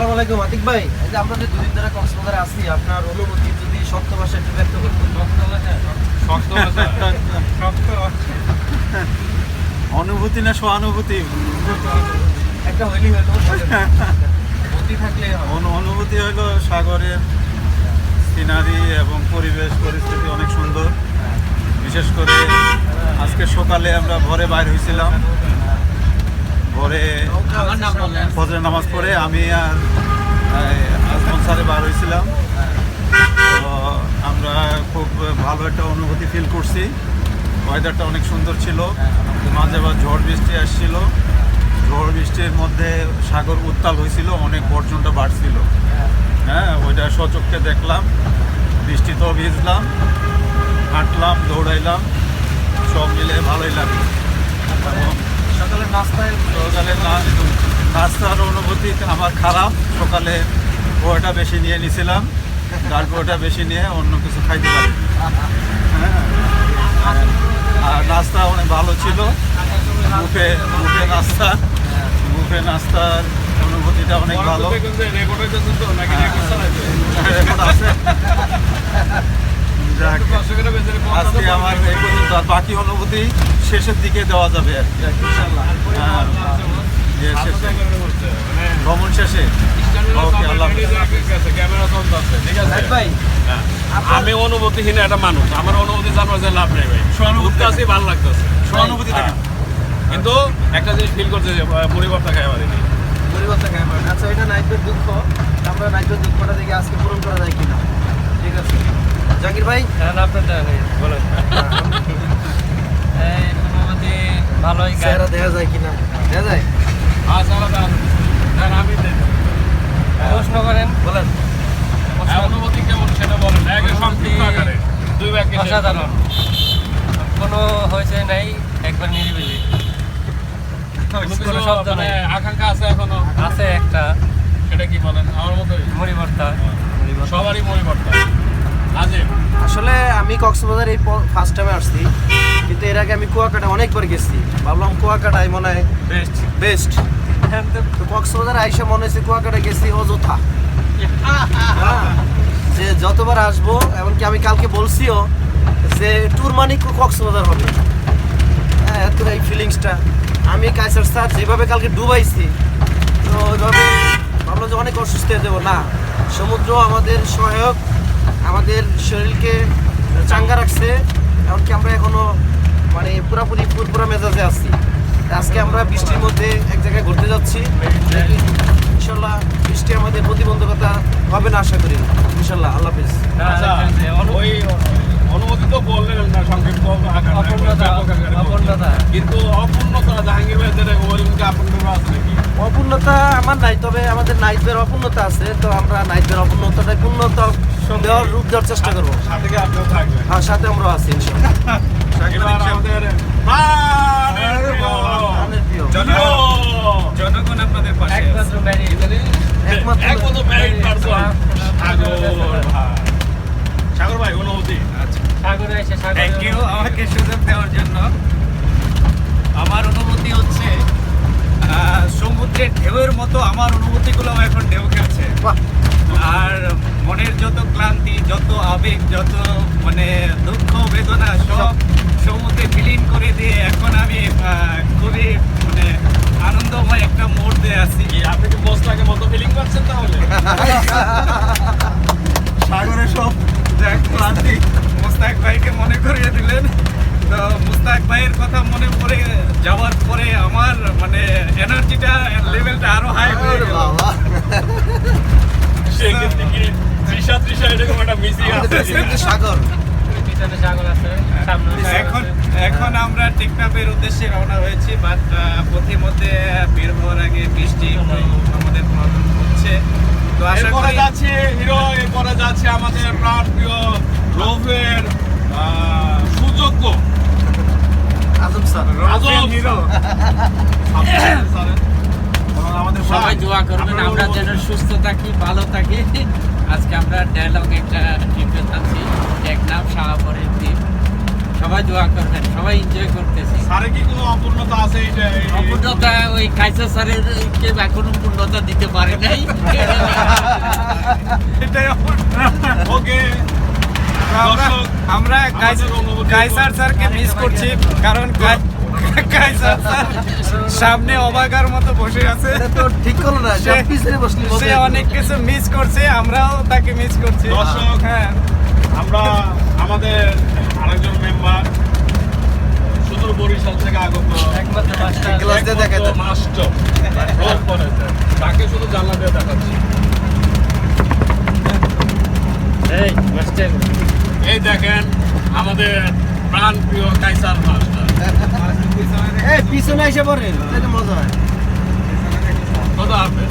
আসসালামু আলাইকুম আতিক ভাই। এই যে আমরা যে দুদিন ধরে কক্সবাজারে আছি আপনার অনুভূতি যদি সত্য ভাষায় একটু ব্যক্ত করতেন। শক্ত ভাষা শক্ত অনুভূতি না সহানুভূতি? একটা হইলি হয়তো গতি থাকলে। অনু- অনুভূতি হলো সাগরের সিনারি এবং পরিবেশ পরিস্থিতি অনেক সুন্দর। বিশেষ করে আজকে সকালে আমরা ভোরে বাইর হয়েছিলাম। ভোরে ফজরের নামাজ পড়ে আমি আর আজমল স্যারে বার হয়েছিলাম। তো আমরা খুব ভালো একটা অনুভূতি ফিল করছি। ওয়েদারটা অনেক সুন্দর ছিল। মাঝে মাঝে ঝড় বৃষ্টি আসছিল। ঝড় বৃষ্টির মধ্যে সাগর উত্তাল হয়েছিল অনেক বর্জনটা বাড়ছিল। হ্যাঁ ওইটা সচক্ষে দেখলাম। বৃষ্টিতেও ভিজলাম হাঁটলাম দৌড়াইলাম সব মিলে ভালোই লাগল। এবং সকালে নাস্তায় সকালে না- নাস্তার অনুভূতি আমার খারাপ। সকালে পোহাটা বেশি নিয়ে নিছিলাম ডাল পোহাটা বেশি নিয়ে অন্য কিছু খাইতে পারি হ্যাঁ। আর নাস্তা অনেক ভালো ছিল। বুফে মুখে নাস্তা বুফে নাস্তার অনুভূতিটা অনেক ভালো। রেকর্ড আছে। যাক, আজকে আমার এই পর্যন্ত আর বাকি অনুভূতি শেষের দিকে দেওয়া যাবে আর কি। ইনশাআল্লাহ। হ্যাঁ, ইয়ে ভ্রমণ শেষে। হ্যাঁ। আমি অনুভূতিহীন একটা মানুষ। আমার অনুভূতি জানবার যে লাভ নেই ভাই। সহানুভূতি আসি ভালো লাগতেছে। সহানুভূতি হ্যাঁ। কিন্তু একটা জিনিস ফিল করছে যে পরিবর্তন খাই পারিনি। পরিবর্তন খাই পারেন। আচ্ছা এটা নাইটের দুঃখ। আমরা নাইটের দুঃখটা দেখে আজকে পূরণ করা যায় কিনা। ঠিক আছে। জাকির ভাই? এই অনুভূতি ভালোই চেহারা দেখা যায় কিনা? দেখা যায়? আলাদা আর আমি প্রশ্ন করেন। বলেন। হ্যাঁ, অনুভূতি কেমন সেটা বলেন। একে সংক্ষিপ্ত আকারে দুই বাক্যে অসাধারণ। কোনো হয়েছে নাই একবার নিরিবিলি। কোনো শব্দ মানে নাই। আকাঙ্ক্ষা আছে এখনও? আছে একটা। সেটা কি বলেন? আমার মতোই। মরিবর্তা সবারই পরিবর্তন আজিম আসলে আমি কক্সবাজার এই ফার্স্ট টাইমে আসছি কিন্তু এর আগে আমি কুয়াকাটা অনেকবার গেছি। ভাবলাম কুয়াকাটাই মনে হয় বেস্ট বেস্ট তো কক্সবাজার আইসা মনে হয়েছে কুয়াকাটা গেছি অযথা। হ্যাঁ, যে যতবার আসব এমনকি আমি কালকে বলছিও যে ট্যুর মানে কক্সবাজার হবে। হ্যাঁ এত এই ফিলিংসটা আমি কাইসার স্যার যেভাবে কালকে ডুবাইছি তো ওইভাবে ভাবলাম যে অনেক অসুস্থ হয়ে যাব। না সমুদ্র আমাদের সহায়ক আমাদের শরীরকে চাঙ্গা রাখছে। এমনকি আমরা এখনও মানে পুরাপুরি পুরপুরা মেজাজে আছি। আজকে আমরা বৃষ্টির মধ্যে এক জায়গায় ঘুরতে যাচ্ছি। ইনশাল্লাহ বৃষ্টি আমাদের প্রতিবন্ধকতা হবে না আশা করি। ইনশাল্লাহ আল্লাহ হাফিজ। আচ্ছা অনুমতি তো বললেন না সংক্ষিপ্ত অপূর্ণতা কিন্তু জাহাঙ্গীর ভাই যেটা বললেন কি আপূর্ণতা আছে নাকি? অপূর্ণতা আমার নাই তবে আমাদের নাইটদের অপূর্ণতা আছে তো আমরা নাইটদের অপূর্ণতাটা পূর্ণতা দেওয়ার রূপ দেওয়ার চেষ্টা করব। আর সাথে আমরা আছি জনগণ। আপনাদের পাশে একমাত্র সাগর ভাই। অনুভূতি? সাগরে এসে থ্যাংক ইউ আমাকে সুযোগ দেওয়ার জন্য। আমার অনুভূতি হচ্ছে আহ, সমুদ্রের ঢেউয়ের মতো আমার অনুভূতি অনুভূতিগুলো এখন ঢেউ খেলছে। বাহ আর মনের যত ক্লান্তি যত আবেগ যত মানে দুঃখ বেদনা সব সমুদ্রে বিলীন করে দিয়ে এখন আমি আহ, খুবই মানে আনন্দময় একটা মোড় দিয়ে আছি কি আপনি কি মোস্তাকের মতো ফিলিং পাচ্ছেন তাহলে সাগরে সব দেখ ক্লান্তি মুস্তাক ভাইকে মনে করিয়ে দিলেন তো মুস্তাক ভাইয়ের কথা মনে পড়ে যাওয়ার পরে আমার মানে এনার্জিটা লেভেলটা আরও হাই হয়ে গেল। বাবা। সেক্ষেত্রে তৃষা তৃষা এরকম একটা মিসিং আছে সাগর। সাগর আছে এখন এখন আমরা টেকনাফের উদ্দেশ্যে রওনা হয়েছি বাট পথিমধ্যে বের হওয়ার আগে বৃষ্টি আমাদের প্রবলেম হচ্ছে। তো আশা করি যাচ্ছে হিরো এরপরে যাচ্ছে আমাদের প্রাণ প্রিয় রৌফের সুযোগ্য আজম স্যার। আজম হিরো আমাদের সবাই দোয়া করবেন আমরা যেন সুস্থ থাকি ভালো থাকি। আজকে আমরা ডায়লগ একটা ট্রিপে যাচ্ছি টেকনাফ শাহপরের দ্বীপ সবাই দোয়া করবেন সবাই এনজয় করতেছি। স্যারে কি কোনো অপূর্ণতা আছে অপূর্ণতা ওই কাইসা স্যারের কে এখনও পূর্ণতা দিতে পারে নাই? এটাই আমরা গাইসার স্যারকে মিস করছি কারণ স্যার সামনে অবাগার মতো বসে আছে। তো ঠিক করল না সে- পিছনে বসলি সে অনেক কিছু মিস করছে আমরাও তাকে মিস করছি। দর্শক। হ্যাঁ। আমরা আমাদের আরেকজন মেম্বার সুদূর বরিশাল থেকে আগত একমাত্র মাস্টার গ্লাস দিয়ে দেখাই একমাত্র মাস্টার তাকে শুধু জানলা দিয়ে দেখাচ্ছি। এই মাস্টার এই দেখেন আমাদের প্রাণ প্রিয় কাইসার মাস্টার। পিছনে এসে পড়ে মজা হয়। কত হাফেজ